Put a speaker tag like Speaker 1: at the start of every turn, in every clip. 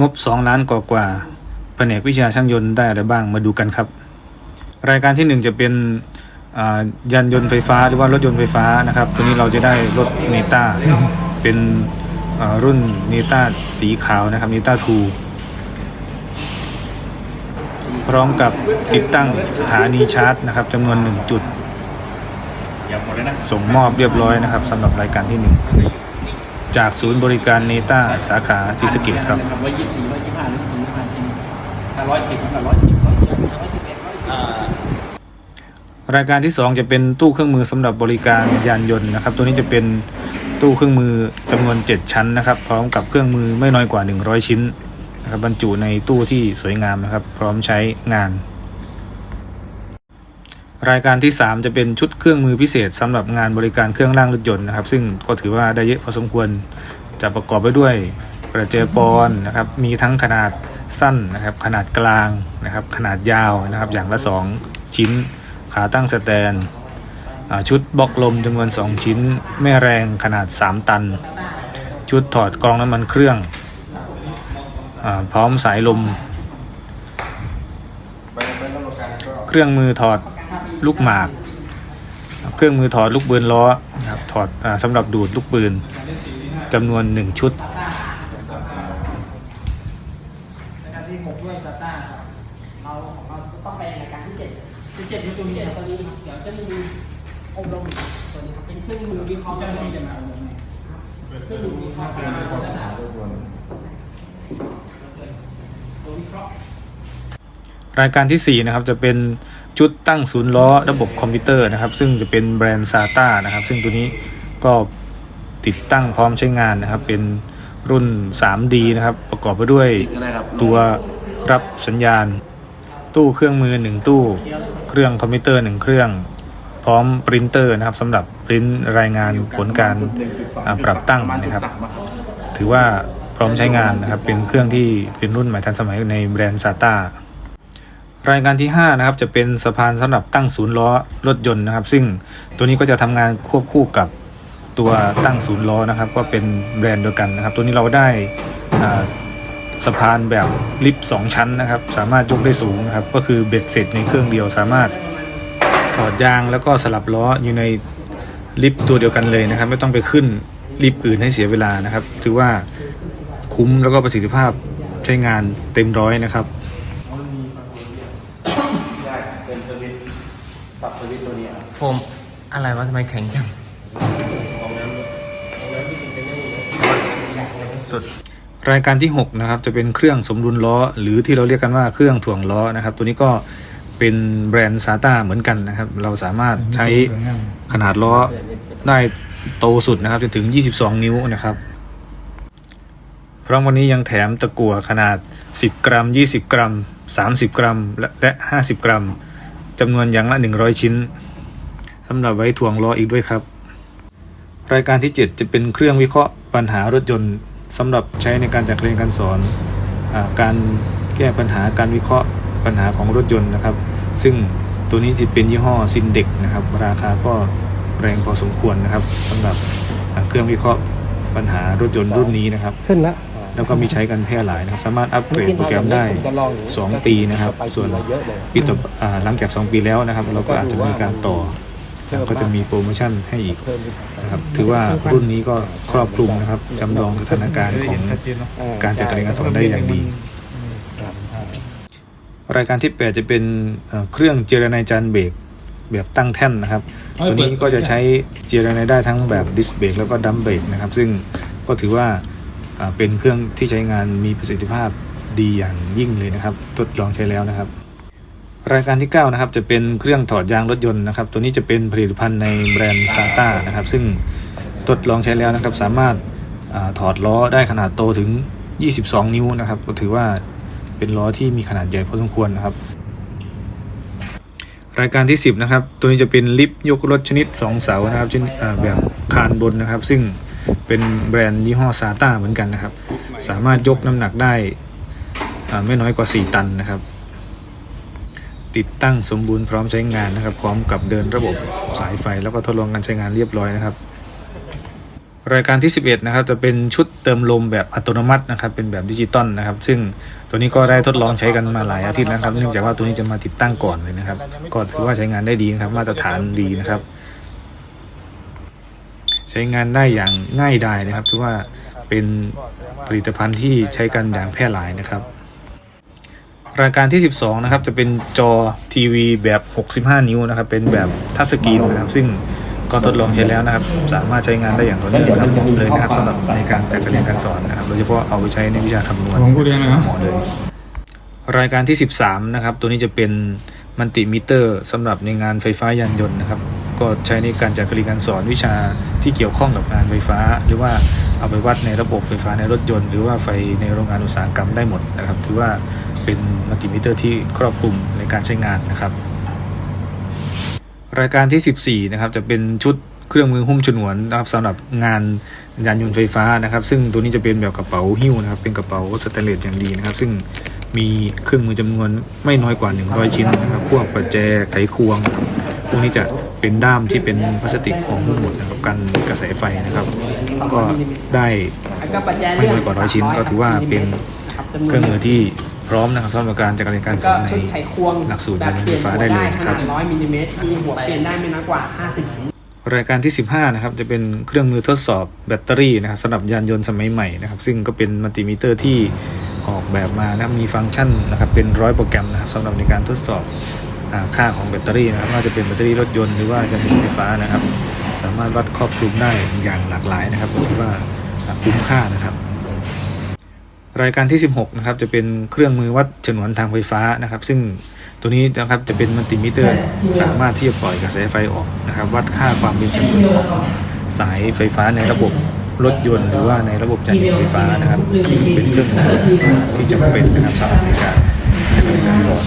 Speaker 1: งบ 2 ล้านกว่ากว่าแผนกวิชาช่างยนต์ได้อะไรบ้างมาดูกันครับ รายการที่ 1 จะเป็นยานยนต์ไฟฟ้าหรือว่ารถยนต์ไฟฟ้านะครับ ตัวนี้เราจะได้รถเนต้าเป็นรุ่นเนต้าสีขาวนะครับเนต้าทูพร้อมกับติดตั้งสถานีชาร์จนะครับจำนวน 1 จุด
Speaker 2: อย่าหมด
Speaker 1: ส่งมอบเรียบร้อยนะครับสำหรับรายการที่ 1 จากศูนย์บริการเนต้าสาขาศรีสะเกษครับ
Speaker 2: ร้อยยี่สิบสี่ร้อยยี่ห้าร้อยยี่ห้าจริงร้อยสิบก็ร้อยสิบร้อยสิบร้อยสิบเอ็ดร้อยสิบอ่ารา
Speaker 1: ยการที่ 2 จะเป็นตู้เครื่องมือสำหรับบริการยานยนต์นะครับ ตัวนี้จะเป็นตู้เครื่องมือจำนวน 7 ชั้นนะครับ พร้อมกับเครื่องมือไม่น้อยกว่า 100 ชิ้นนะครับบรรจุในตู้ที่สวยงามนะครับ พร้อมใช้งาน รายการที่ 3 จะเป็นชุดเครื่องมือพิเศษสำหรับงานบริการเครื่องร่างรถยนต์นะครับ ซึ่งก็ถือว่าได้เยอะพอสมควรจะประกอบไปด้วยกระเจอปอนนะครับ มีทั้งขนาดสั้นนะครับ ขนาดกลางนะครับ ขนาดยาวนะครับ อย่างละ 2 ชิ้น ขาตั้งสแตน ชุดบล็อกลมจำนวน 2 ชิ้น แม่แรงขนาด 3 ตัน ชุดถอดกรองน้ำมันเครื่องอพร้อมสายลม เครื่องมือถอด ลูกหมาก เครื่องมือถอดลูกปืนล้อนะครับถอดอาสำหรับดูดลูกปืนจำนวน 1 ชุด
Speaker 3: รายการที่หกด้วยซาต้าครับเราของเราต้องไปรายการที่เจ็ดที่เจ็ดที่ตัวนี้ตัวนี้ครับเดี๋ยวจะมีอบรมตัวนี้ครับเป็นเครื่องมือวิเคราะห์เจ้าหน้าที่จะมาอบรมให้เครื่องมือวิเคราะห์การพัฒนาตัววิเคราะห์
Speaker 1: รายการที่4นะครับจะเป็น ชุดตั้งศูนย์ล้อระบบคอมพิวเตอร์นะครับ ซึ่งจะเป็นแบรนด์ SATA นะครับ ซึ่งตัวนี้ก็ติดตั้งพร้อมใช้งานนะครับ เป็นรุ่น 3D นะครับ ประกอบไปด้วยตัวรับสัญญาณ ตู้เครื่องมือ 1 ตู้ เครื่องคอมพิวเตอร์ 1 เครื่อง พร้อมปรินเตอร์นะครับสำหรับปริ้นรายงานผลการปรับตั้งนะครับ ถือว่าพร้อมใช้งานนะครับ เป็นเครื่องที่เป็นรุ่นใหม่ทันสมัยในแบรนด์ SATA รายการที่5นะครับจะเป็นสะพานสำหรับตั้งศูนย์ล้อรถยนต์นะครับ ซึ่งตัวนี้ก็จะทำงานควบคู่กับตัวตั้งศูนย์ล้อนะครับ ก็เป็นแบรนด์เดียวกันนะครับ ตัวนี้เราได้สะพานแบบลิฟต์สองชั้นนะครับ สามารถยกได้สูงนะครับ ก็คือเบ็ดเสร็จในเครื่องเดียวสามารถถอดยางแล้วก็สลับล้ออยู่ในลิฟต์ตัวเดียวกันเลยนะครับ ไม่ต้องไปขึ้นลิฟต์อื่นให้เสียเวลานะครับ ถือว่าคุ้มแล้วก็ประสิทธิภาพใช้งานเต็มร้อยนะครับ
Speaker 4: ได้เป็นสวิตช์ปรับสวิตช์ตัวนี้อะ
Speaker 5: โฟ มอะไรวะทำไมแข็งจังสุด
Speaker 1: รายการที่ 6 นะครับ จะเป็นเครื่องสมดุลล้อ หรือที่เราเรียกกันว่าเครื่องถ่วงล้อนะครับ ตัวนี้ก็เป็นแบรนด์ซาต้าเหมือนกันนะครับ เราสามารถใช้ขนาดล้อได้โตสุดนะครับจนถึง 22 นิ้วนะครับ พร้อมวันนี้ยังแถมตะกั่วขนาด 10 กรัม 20 กรัม 30 กรัม และและ50 กรัมจำนวนอย่างละ 100 ชิ้น สำหรับไว้ถ่วงล้ออีกด้วยครับ รายการที่ 7 จะเป็นเครื่องวิเคราะห์ปัญหารถยนต์สำหรับใช้ในการจัดเรียนการสอนอาการแก้ปัญหาการวิเคราะห์ปัญหาของรถยนต์นะครับ ซึ่งตัวนี้จะเป็นยี่ห้อซินเด็กนะครับ ราคาก็แรงพอสมควรนะครับสำหรับอ่าเครื่องวิเคราะห์ปัญหารถยนต์รุ่นนี้นะครับ
Speaker 3: ขึ้นแล้ว
Speaker 1: แล้วก็มีใช้กันแพร่หลายนะครับ สามารถอัปเกรดโปรแกรมได้ 2 ปีนะครับ ส่วนปีต่ออ่าหลังจาก 2 ปีแล้วนะครับ เราก็อาจจะมีการต่อแล้ว ก็จะมีโปรโมชั่นให้อีกนะครับถือว่ารุ่นนี้ก็ครอบคลุมนะครับจำลองสถานการณ์ของการจัดการเรียนการสอนได้อย่างดี รายการที่ 8 จะเป็นเอ่อเครื่องเจรไนจานเบรกแบบตั้งแท่นนะครับ ตัวนี้ก็จะใช้เจรไนได้ทั้งแบบดิสเบรกแล้วก็ดัมเบรกนะครับ ซึ่งก็ถือว่าอ่าเป็นเครื่องที่ใช้งานมีประสิทธิภาพดีอย่างยิ่งเลยนะครับ ทดลองใช้แล้วนะครับ รายการที่ 9 นะครับ จะเป็นเครื่องถอดยางรถยนต์นะครับ ตัวนี้จะเป็นผลิตภัณฑ์ในแบรนด์ซาต้านะครับ ซึ่งทดลองใช้แล้วนะครับ สามารถอถอดล้อได้ขนาดโตถึง 22 นิ้วนะครับ ก็ถือว่าเป็นล้อที่มีขนาดใหญ่พอสมควรนะครับ รายการที่ 10 นะครับ ตัวนี้จะเป็นลิฟต์ยกรถชนิด 2 เสานะครับชนิดอ่าแบบคานบนนะครับ ซึ่งเป็นแบรนด์ยี่ห้อซาต้าเหมือนกันนะครับ สามารถยกน้ำหนักได้ไม่น้อยกว่า 4 ตันนะครับ ติดตั้งสมบูรณ์พร้อมใช้งานนะครับ พร้อมกับเดินระบบสายไฟแล้วก็ทดลองการใช้งานเรียบร้อยนะครับ รายการที่ 11 นะครับ จะเป็นชุดเติมลมแบบอัตโนมัตินะครับ เป็นแบบดิจิตอลนะครับ ซึ่งตัวนี้ก็ได้ทดลองใช้กันมาหลายอาทิตย์แล้วครับ เนื่องจากว่าตัวนี้จะมาติดตั้งก่อนเลยนะครับ ก็ถือว่าใช้งานได้ดีนะครับ มาตรฐานดีนะครับ ใช้งานได้อย่างง่ายดายนะครับถือว่าเป็นผลิตภัณฑ์ที่ใช้กันอย่างแพร่หลายนะครับ รายการที่ 12 นะครับ จะเป็นจอทีวีแบบ 65 นิ้วนะครับ เป็นแบบทัชสกรีนนะครับ ซึ่งก็ทดลองใช้แล้วนะครับ สามารถใช้งานได้อย่างต่อเนื่องครับเลยนะครับสำหรับในการจัดการเรียนการสอนนะครับ โดยเฉพาะเอาไปใช้ในวิชาคำนวณ
Speaker 6: ของกูเรียนนะ
Speaker 1: หมอเลย รายการที่ 13 นะครับ ตัวนี้จะเป็นมัลติมิเตอร์สำหรับในงานไฟฟ้ายานยนต์นะครับ ก็ใช้ในการจัดการเรียนการสอนวิชาที่เกี่ยวข้องกับงานไฟฟ้า หรือว่าเอาไปวัดในระบบไฟฟ้าในรถยนต์ หรือว่าไฟในโรงงานอุตสาหกรรมได้หมดนะครับ ถือว่า เป็นมัลติมิเตอร์ที่ครอบคลุมในการใช้งานนะครับ รายการที่ 14 นะครับ จะเป็นชุดเครื่องมือหุ้มฉนวนนะครับสำหรับงานยานยนต์ไฟฟ้านะครับ ซึ่งตัวนี้จะเป็นแบบกระเป๋าหิ้วนะครับ เป็นกระเป๋าสแตนเลสอย่างดีนะครับ ซึ่งมีเครื่องมือจำนวนไม่น้อยกว่า 100 ชิ้นนะครับพวกประแจไขควง พวกนี้จะเป็นด้ามที่เป็นพลาสติกห่อหุ้มหมดนะครับกันกระแสไฟนะครับ ก็ได้ไม่น้อยกว่าร้อยชิ้น ก็ถือว่าเป็นเครื่องมือที่ ร้อมนะครับสำหรับการจัดการเรียนการส
Speaker 3: ก็
Speaker 1: อนใน
Speaker 3: ชุดไขควง
Speaker 1: หลักสูตรยานยนต์ไฟฟ้าได้เลยนะครับ
Speaker 3: ขนาด100มิลลิเมตรมีหัวเปลี่ยนได้ไม่น้อยกว่า 50ชิ้น
Speaker 1: รายการที่ 15 นะครับ จะเป็นเครื่องมือทดสอบแบตเตอรี่นะครับสำหรับยานยนต์สมัยใหม่นะครับ ซึ่งก็เป็นมัลติมิเตอร์ที่ออกแบบมานะครับมีฟังก์ชันนะครับ เป็นร้อยโปรแกรมนะครับสำหรับในการทดสอบอาค่าของแบตเตอรี่นะครับไม่ว่าจะเป็นแบตเตอรี่รถยนต์หรือว่ายานยนต์ไฟฟ้านะครับ สามารถวัดครอบคลุมได้อย่างหลากหลายนะครับถือว่าคุ้มค่านะครับ รายการที่ 16นะครับจะเป็นเครื่องมือวัดฉนวนทางไฟฟ้านะครับ ซึ่งตัวนี้นะครับจะเป็นมัลติมิเตอร์สามารถที่จะปล่อยกระแสไฟออกนะครับ วัดค่าความเป็นฉนวนของสายไฟฟ้าในระบบรถยนต์หรือว่าในระบบยานยนไฟฟ้านะครับเป็นเครื่องมือที่จำเป็นนะครับสำหรับในการดการเรียนการสอน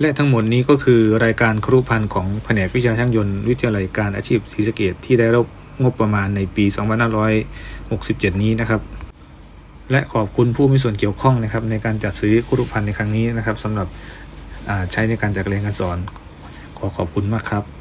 Speaker 1: และทั้งหมดนี้ก็คือรายการครุพันธ์ของแผนกวิชาช่างยนต์วิทยาลัยการอาชีพศรีสะเกดที่ได้รับงบประมาณในปี 2567 นี้นะครับ และขอบคุณผู้มีส่วนเกี่ยวข้องนะครับ ในการจัดซื้อครุพันธ์ในครั้งนี้นะครับสำหรับใช้ในการจัดเรียนการสอน ขอขอบคุณมากครับ